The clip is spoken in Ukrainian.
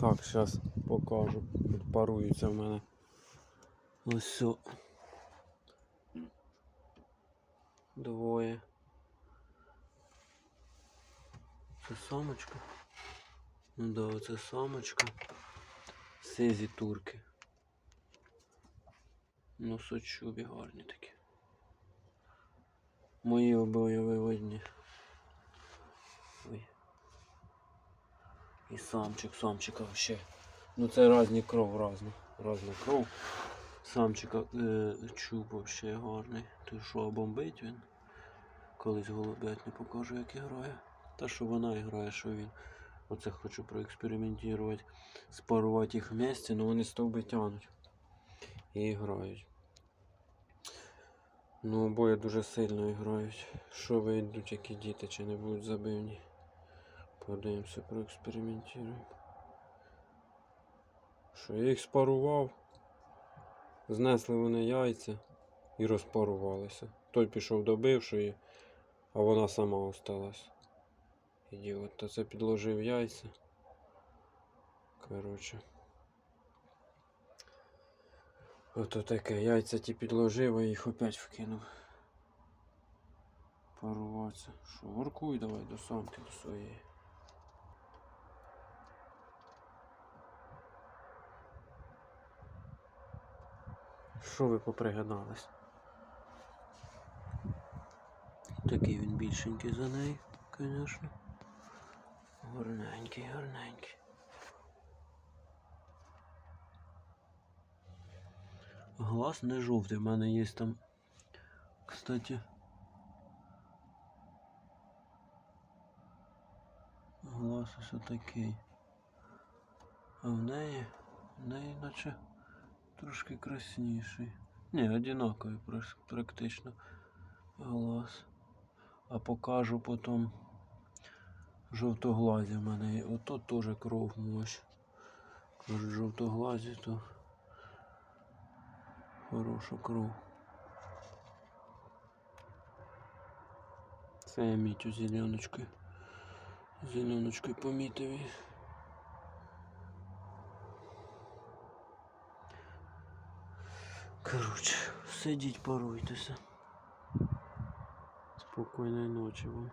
Так, зараз покажу. Тут в мене. Ось все. Двоє. Це самочка. Ну да, це самочка. Сизі турки. Носочубі гарні такі. Мої обоє виводні. Ой. І самчик, самчика ще. Ну це різні кров, різна. Різна кров. Самчика е, чуб вообще гарний. Ти що, бомбить він? Колись голубять не покажу, як грає. Та що вона грає, що він. Оце хочу проекспериментувати. Спарувати їх вместе, але вони стовби тянуть. І грають. Ну, обоє дуже сильно грають. Що вийдуть, які діти, чи не будуть забивні. Подивимося, проекспериментуємо. Що я їх спарував. Знесли вони яйця і розпарувалися. Той пішов до бившої, а вона сама осталась. Ідіот, та це підложив яйця. Коротше. Ото таке, яйця ті підложив, а їх опять вкинув. Паруватися. Що, воркуй давай до самки до своєї. Що ви попригадались? Такий він більшенький за неї, звісно. Гарненький, гарненький. Глаз не жовтий, в мене є там, кстати. Глаз ось такий. А в неї, в неї наче трошки красніший. Ні, одинаковий практично глаз. А покажу потім жовтоглазі в мене. Ото теж кров мощ. Кажуть, жовтоглазі, то хороша кров. Це я мітю зеленочкою. Зеленочкою помітив Коротше, сидіть, паруйтеся. Спокійної ночі вам.